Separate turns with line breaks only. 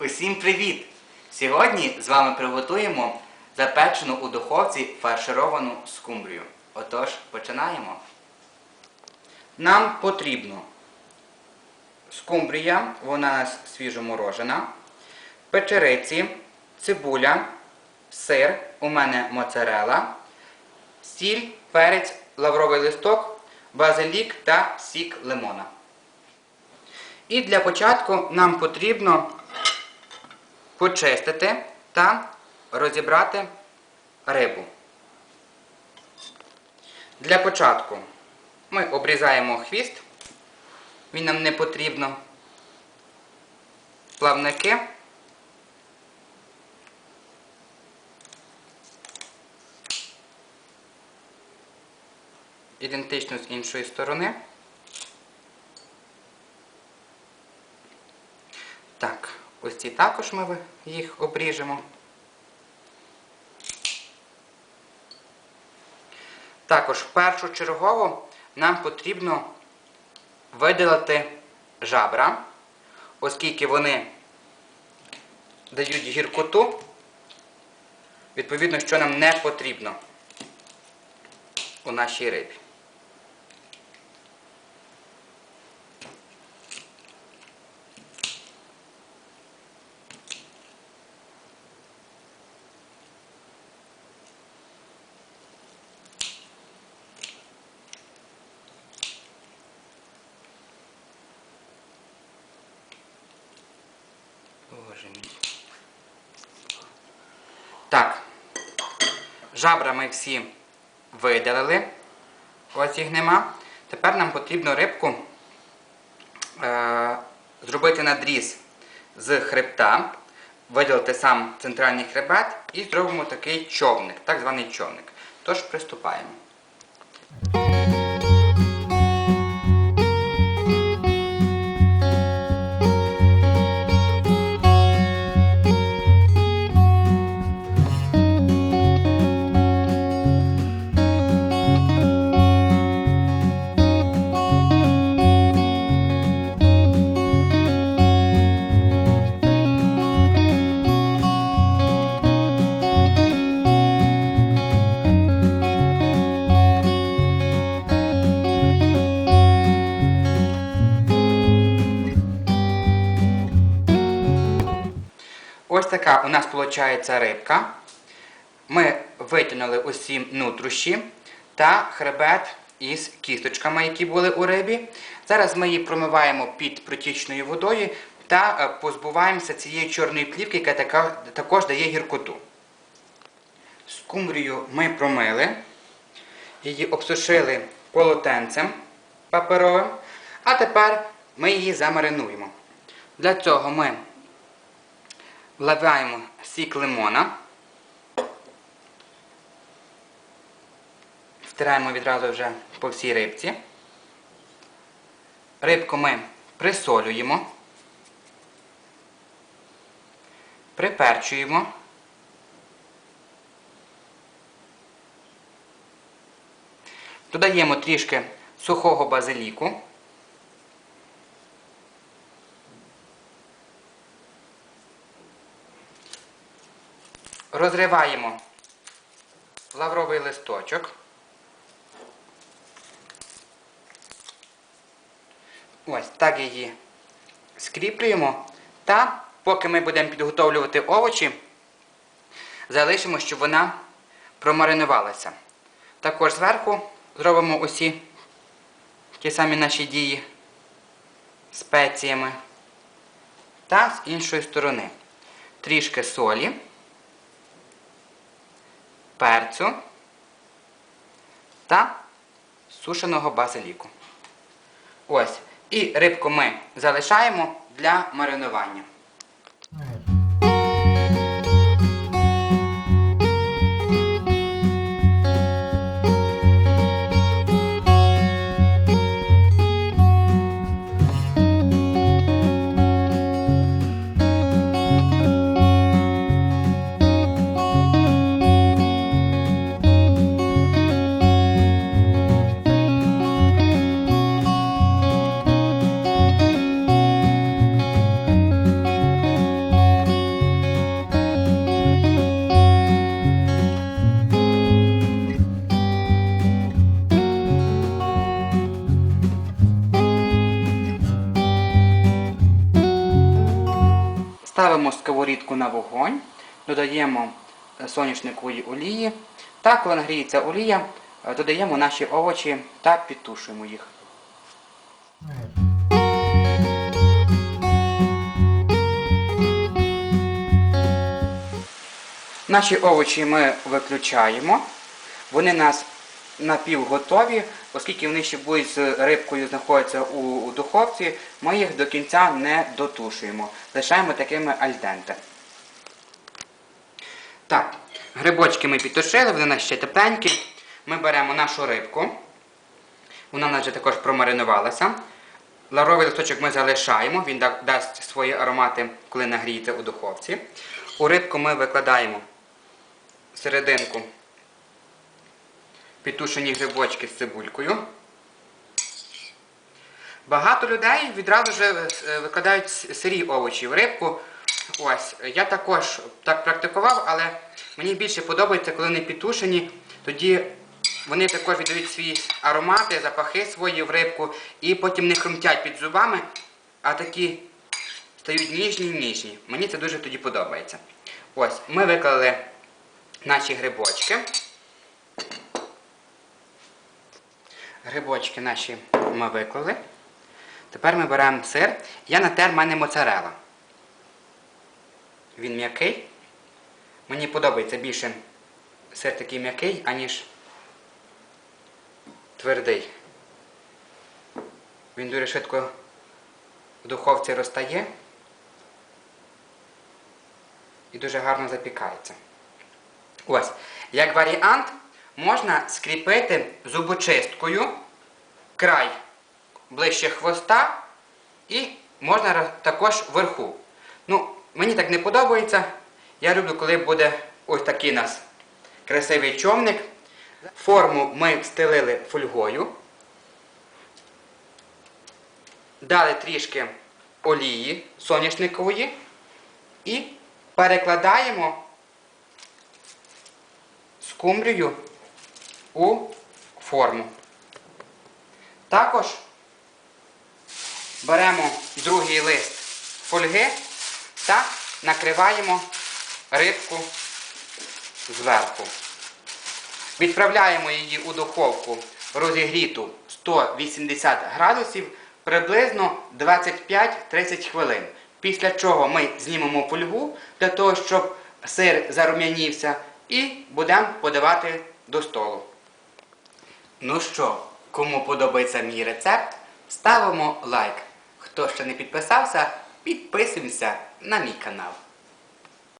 Усім привіт! Сьогодні з вами приготуємо запечену у духовці фаршировану скумбрію. Отож, починаємо. Нам потрібно скумбрія, вона свіжоморожена, печериці, цибуля, сир, у мене моцарела, сіль, перець, лавровий листок, базилік та сік лимона. І для початку нам потрібно почистити та розібрати рибу. Для початку ми обрізаємо хвіст, він нам не потрібно. Плавники. Ідентично з іншої сторони. Так, ось ці також ми їх обріжемо. Також першочергово нам потрібно видалити жабра, оскільки вони дають гіркоту, відповідно, що нам не потрібно у нашій рибі. Так. Жабра ми всі видалили. Ось їх нема. Тепер нам потрібно рибку е, зробити надріз з хребта, видалити сам центральний хребет і зробимо такий човник, так званий човник. Тож приступаємо. Така у нас виходить рибка. Ми витягнули усі нутрощі та хребет із кісточками, які були у рибі. Зараз ми її промиваємо під протічною водою та е, позбуваємося цієї чорної плівки, яка також дає гіркоту. Скумбрію ми промили, її обсушили полотенцем паперовим, а тепер ми її замаринуємо. Для цього ми Вливаємо сік лимона. Втираємо відразу вже по всій рибці. Рибку ми присолюємо, приперчуємо. Додаємо трішки сухого базиліку. Розриваємо лавровий листочок. Ось так її скріплюємо. Та поки ми будемо підготовлювати овочі, залишимо, щоб вона промаринувалася. Також зверху зробимо усі ті самі наші дії спеціями. Та з іншої сторони трішки солі перцю та сушеного базиліку. Ось. І рибку ми залишаємо для маринування. Ставимо сковорідку на вогонь, додаємо е, соняшникової олії та коли нагріється олія, е, додаємо наші овочі та підтушуємо їх. Наші овочі ми виключаємо. Вони у нас напівготові, оскільки вони ще будуть з рибкою знаходитися у духовці, ми їх до кінця не дотушуємо. Лишаємо такими альденте. Так, грибочки ми підтушили, вони у нас ще тепленькі. Ми беремо нашу рибку. Вона у нас вже також промаринувалася. Лавровий листочок ми залишаємо, він дасть свої аромати, коли нагріється у духовці. У рибку ми викладаємо серединку підтушені грибочки з цибулькою. Багато людей відразу ж е, викладають сирі овочі в рибку. Ось, я також так практикував, але мені більше подобається, коли вони підтушені, тоді вони також віддають свої аромати, запахи свої в рибку і потім не хрумтять під зубами, а такі стають ніжні-ніжні. Мені це дуже тоді подобається. Ось, ми виклали наші грибочки. Грибочки наші ми виклали. Тепер ми беремо сир. Я натер в мене моцарела. Він м'який. Мені подобається більше сир такий м'який, аніж твердий. Він дуже швидко в духовці розтає і дуже гарно запікається. Ось, як варіант, можна скріпити зубочисткою край ближче хвоста і можна також вверху. Ну, мені так не подобається. Я люблю, коли буде ось такий у нас красивий човник. Форму ми встелили фольгою. Дали трішки олії соняшникової і перекладаємо скумбрію у форму. Також беремо другий лист фольги та накриваємо рибку зверху. Відправляємо її у духовку розігріту 180 градусів приблизно 25-30 хвилин. Після чого ми знімемо фольгу для того, щоб сир зарум'янівся, і будемо подавати до столу. Ну що, кому подобається мій рецепт, ставимо лайк. Хто ще не підписався, підписуємося на мій канал.